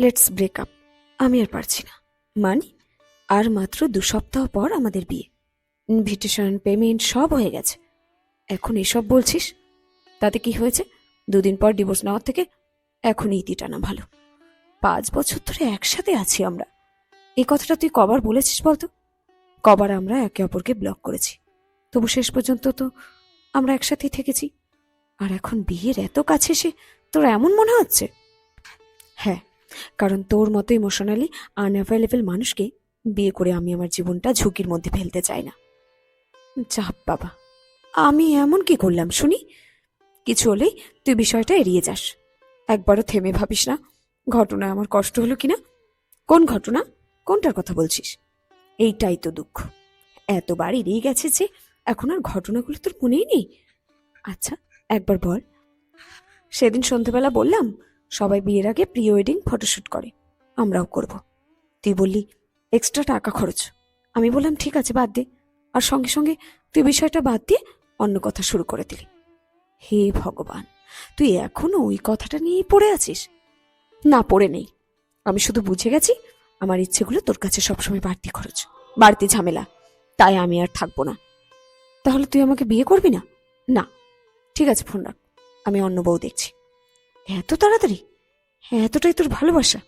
Let's break up আমি আর পারছি না। মানে? আর মাত্র দু সপ্তাহ পর আমাদের বিয়ে। ইনভিটেশন পেমেন্ট সব হয়ে গেছে। এখন এসব বলছিস? তাতে কি হয়েছে? দুদিন পর ডিভোর্স নেওয়ার থেকে এখন ইতি টানা ভালো। পাঁচ বছর ধরে একসাথে আছি আমরা। এই কথাটা তুই কবার বলেছিস বলতো? কবার আমরা একে অপরকে ব্লক করেছি। তবু শেষ পর্যন্ত তো আমরা একসাথেই থেকেছি। আর এখন বিয়ের এত কাছে এসে তোর এমন মনে হচ্ছে? হ্যাঁ কারণ তোর মতো ইমোশনালি আনঅ্যাভেলেবল মানুষকে বিয়ে করে আমি আমার জীবনটা ঝুঁকির মধ্যে ফেলতে চাই না। চাপ বাবা, আমি এমন কি করলাম শুনি? কিছু হলেই তুই বিষয়টা এড়িয়ে যাস। একবারও থেমে ভাবিস না ঘটনায় আমার কষ্ট হলো কিনা? কোন ঘটনা? কোনটার কথা বলছিস? এইটাই তো দুঃখ। এতবার এড়িয়ে গেছে যে এখন আর ঘটনাগুলো তোর মনেই নেই। আচ্ছা একবার বল। সেদিন সন্ধেবেলা বললাম সবাই বিয়ের আগে প্রি ওয়েডিং ফটোশ্যুট করে। আমরাও করব। তুই বললি, এক্সট্রা টাকা খরচ। আমি বললাম, ঠিক আছে, বাদ দে। আর সঙ্গে সঙ্গে তুই বিষয়টা বাদ দিয়ে অন্য কথা শুরু করে দিলি। হে ভগবান, তুই এখনও ওই কথাটা নিয়েই পড়ে আছিস? না, পড়ে নেই। আমি শুধু বুঝে গেছি, আমার ইচ্ছেগুলো তোর কাছে সবসময় বাড়তি খরচ, বাড়তি ঝামেলা। তাই আমি আর থাকব না। তাহলে তুই আমাকে বিয়ে করবি না? না। ঠিক আছে, ফোন রাখ। আমি অন্য বউ দেখছি। এত তাড়াতাড়ি? এতটাই তোর ভালোবাসা।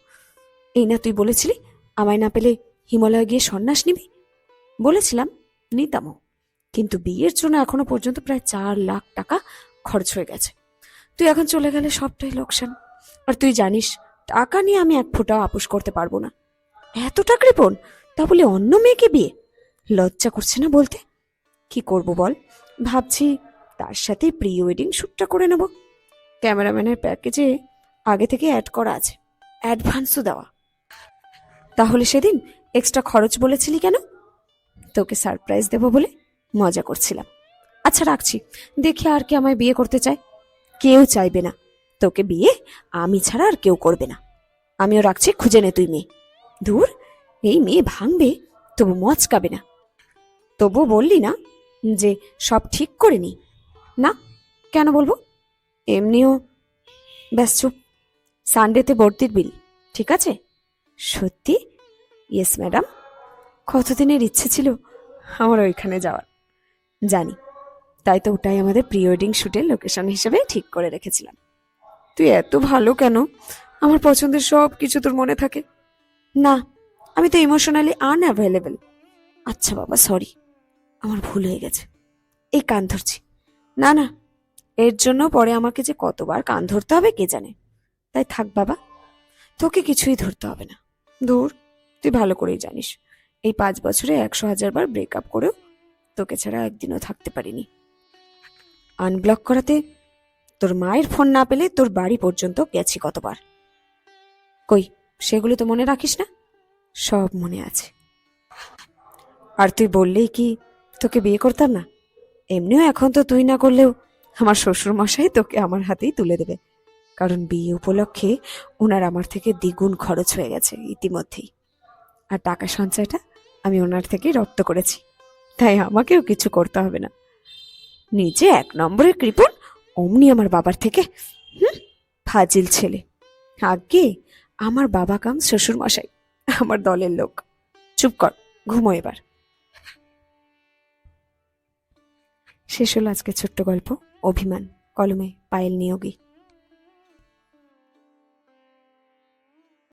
এই না তুই বলেছিলি আমায় না পেলে হিমালয় গিয়ে সন্ন্যাস নিবি? বলেছিলাম, নিতামও। কিন্তু বিয়ের জন্য এখনও পর্যন্ত প্রায় চার লাখ টাকা খরচ হয়ে গেছে। তুই এখন চলে গেলে সবটাই লোকসান। আর তুই জানিস, টাকা নিয়ে আমি এক ফোঁটাও আপোষ করতে পারব না। এত টাকা রিপন তা বলে অন্য মেয়েকে বিয়ে? লজ্জা করছে না বলতে? কি করব বল? ভাবছি তার সাথে প্রি ওয়েডিং শ্যুটটা করে নেব। ক্যামেরাম্যানের প্যাকেজে আগে থেকে অ্যাড করা আছে, অ্যাডভান্সও দেওয়া। তাহলে সেদিন এক্সট্রা খরচ বলেছিলি কেন? তোকে সারপ্রাইজ দেবো বলে মজা করছিলাম। আচ্ছা রাখছি। দেখি আর কে আমায় বিয়ে করতে চায়। কেউ চাইবে না। তোকে বিয়ে আমি ছাড়া আর কেউ করবে না। আমিও রাখছি, খুঁজে নে তুই মেয়ে। দূর এই মেয়ে ভাঙবে, তবু মচকাবে না। তবু বললি না যে সব ঠিক করে নি। না, কেন বলব? এমনিও ব্যাস চুপ। সানডেতে ভর্তির বিল ঠিক আছে? সত্যি? ইয়েস ম্যাডাম কতদিনের ইচ্ছে ছিল আমার ওইখানে যাওয়ার? জানি। তাই তো ওটাই আমাদের প্রি ওয়েডিং শ্যুটের লোকেশন হিসেবে ঠিক করে রেখেছিলাম। তুই এত ভালো কেন? আমার পছন্দের সব কিছু তোর মনে থাকে। না, আমি তো ইমোশনালি আনঅ্যাভেলেবল আচ্ছা বাবা সরি আমার ভুল হয়ে গেছে। এই কান ধরছি। না না এর জন্য পরে আমাকে যে কতবার কান ধরতে হবে কে জানে। তাই থাক বাবা, তোকে কিছুই ধরতে হবে না। দূর তুই ভালো করেই জানিস, এই পাঁচ বছরে একশো হাজার বার ব্রেকআপ করেও তোকে ছাড়া একদিনও থাকতে পারিনি। আনব্লক করাতে তোর মায়ের ফোন না পেলে তোর বাড়ি পর্যন্ত গেছি কতবার। কই, সেগুলো তো মনে রাখিস না? সব মনে আছে। আর তুই বললেই কি তোকে বিয়ে করতাম না? এমনিও এখন তো তুই না করলেও আমার শ্বশুর মশাই তোকে আমার হাতেই তুলে দেবে। কারণ বিয়ে উপলক্ষে ওনার আমার থেকে দ্বিগুণ খরচ হয়ে গেছে ইতিমধ্যেই। আর টাকা সঞ্চয়টা আমি ওনার থেকে রপ্ত করেছি। তাই আমাকেও কিছু করতে হবে না। নিজে এক নম্বরের কৃপণ অমনি আমার বাবার থেকে, হুম, ফাজিল ছেলে। আগে আমার বাবা কাম শ্বশুর মশাই আমার দলের লোক। চুপ কর, ঘুমো এবার। শেষ হলো আজকে ছোট্ট গল্প। অভিমান কলমে পায়েল নিয়োগী।